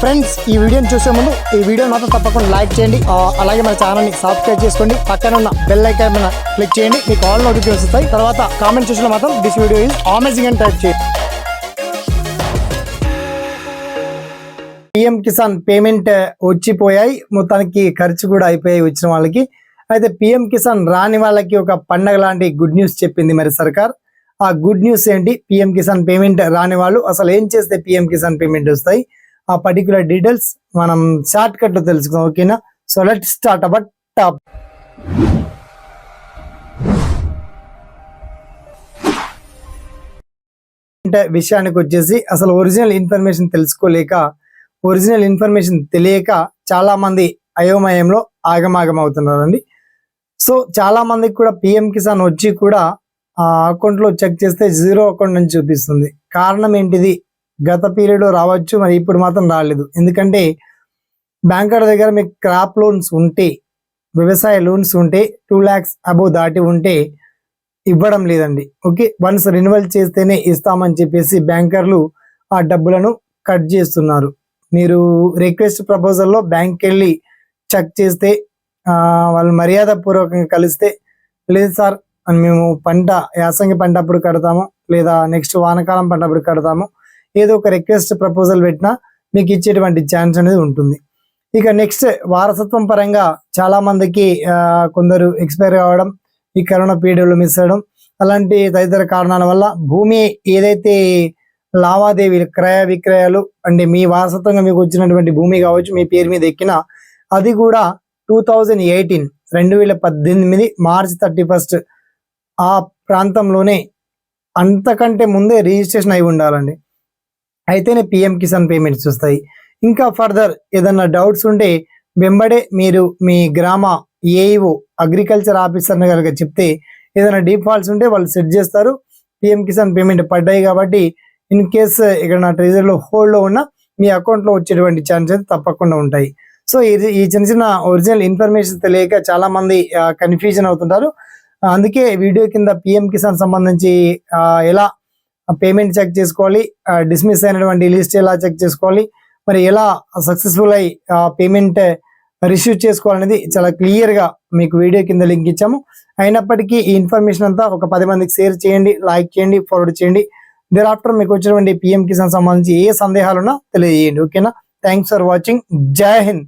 Friends ఈ వీడియోని చూసే ముందు ఈ వీడియో మాత్రం తప్పకుండా లైక్ చేయండి. అలాగే మన ఛానల్ని సబ్స్క్రైబ్ చేసుకోండి. పక్కన ఉన్న బెల్ ఐకాన్ మీద క్లిక్ చేయండి. మీకు ఆల్ నోటిఫికేషన్ వస్తాయి. తర్వాత కామెంట్ చూసిన మాత్రం దిస్ వీడియో ఈజ్ అమేజింగ్ అని టైప్ చేయండి. పిఎం కిసాన్ పేమెంట్ వచ్చిపోయాయి. మొత్తానికి ఖర్చు కూడా అయిపోయాయి వచ్చిన వాళ్ళకి. అయితే పిఎం కిసాన్ రాని వాళ్ళకి ఒక పండగ లాంటి గుడ్ న్యూస్ చెప్పింది మరి సర్కార్. ఆ గుడ్ న్యూస్ ఏంటి? పిఎం కిసాన్ పేమెంట్ రాని వాళ్ళు అసలు ఏం చేస్తే పిఎం కిసాన్ పేమెంట్ వస్తాయి? ఆ పర్టికులర్ డీటెయిల్స్ మనం షార్ట్ కట్లో తెలుసుకుందాం ఓకేనా so let start about top అంటే విషయానికి వచ్చేసి అసలు ఒరిజినల్ ఇన్ఫర్మేషన్ తెలుసుకోలేక ఒరిజినల్ ఇన్ఫర్మేషన్ తెలియక చాలా మంది అయోమయంలో ఆగమాగం అవుతున్నారండి సో చాలా మందికి కూడా పిఎం కిసాన్ వచ్చి కూడా ఆ అకౌంట్లో చెక్ చేస్తే జీరో అకౌంట్ నుంచి చూపిస్తుంది. కారణం ఏంటిది? గత పీరియడ్ రావచ్చు మరి ఇప్పుడు మాత్రం రాలేదు. ఎందుకంటే బ్యాంకర్ దగ్గర మీకు క్రాప్ లోన్స్ ఉంటే వ్యవసాయ లోన్స్ ఉంటే టూ ల్యాక్స్ అబోవ్ దాటి ఉంటే ఇవ్వడం లేదండి. ఓకే వన్స్ రెన్యువల్ చేస్తేనే ఇస్తామని చెప్పేసి బ్యాంకర్లు ఆ డబ్బులను కట్ చేస్తున్నారు. మీరు రిక్వెస్ట్ ప్రపోజల్లో బ్యాంక్కి వెళ్ళి చెక్ చేస్తే వాళ్ళు మర్యాద పూర్వకంగా కలిస్తే లేదు సార్ మేము పంట యాసంగి పంట అప్పుడు కడతాము లేదా నెక్స్ట్ వానకాలం పంట అప్పుడు కడతాము ఏదో ఒక రిక్వెస్ట్ ప్రపోజల్ పెట్టినా మీకు ఇచ్చేటువంటి ఛాన్స్ అనేది ఉంటుంది. ఇక నెక్స్ట్ వారసత్వం పరంగా చాలా మందికి కొందరు ఎక్స్పైర్ కావడం ఈ కరోనా పీరియడ్లు మిస్ అవ్వడం అలాంటి తదితర కారణాల వల్ల భూమి ఏదైతే లావాదేవీలు క్రయ విక్రయాలు అంటే మీ వారసత్వంగా మీకు వచ్చినటువంటి భూమి కావచ్చు మీ పేరు మీద ఎక్కిన అది కూడా టూ థౌజండ్ ఎయిటీన్ రెండు వేల పద్దెనిమిది మార్చ్ థర్టీ ఫస్ట్ ఆ ప్రాంతంలోనే అంతకంటే ముందే రిజిస్ట్రేషన్ అయి ఉండాలండి. అయితేనే పిఎం కిసాన్ పేమెంట్స్ వస్తాయి. ఇంకా ఫర్దర్ ఏదన్నా డౌట్స్ ఉంటే వెంబడే మీరు మీ గ్రామ ఏఈఓ అగ్రికల్చర్ ఆఫీసర్ని కనుక చెప్తే ఏదైనా డీఫాల్ట్స్ ఉంటే వాళ్ళు సెట్ చేస్తారు. పిఎం కిసాన్ పేమెంట్ పడ్డాయి కాబట్టి ఇన్ కేస్ ఇక్కడ నా ట్రెజరీలో హోల్డ్లో ఉన్న మీ అకౌంట్లో వచ్చేటువంటి ఛాన్స్ అయితే తప్పకుండా ఉంటాయి. సో ఇది ఈ చిన్న చిన్న ఒరిజినల్ ఇన్ఫర్మేషన్ తెలియక చాలామంది కన్ఫ్యూజన్ అవుతుంటారు. అందుకే వీడియో కింద పిఎం కిసాన్ సంబంధించి ఎలా పేమెంట్ చెక్ చేసుకోవాలి డిస్మిస్ అయినటువంటి లిస్ట్ ఎలా చెక్ చేసుకోవాలి మరి ఎలా సక్సెస్ఫుల్ అయి పేమెంట్ రిసీవ్ చేసుకోవాలనేది చాలా క్లియర్గా మీకు వీడియో కింద లింక్ ఇచ్చాము. అయినప్పటికీ ఈ ఇన్ఫర్మేషన్ అంతా ఒక పది మందికి షేర్ చేయండి లైక్ చేయండి ఫార్వర్డ్ చేయండి. దేర్ ఆఫ్టర్ మీకు వచ్చినటువంటి పిఎం కిసాన్ సంబంధించి ఏ సందేహాలున్నా తెలియజేయండి. ఓకేనా థ్యాంక్స్ ఫర్ వాచింగ్ జై హింద్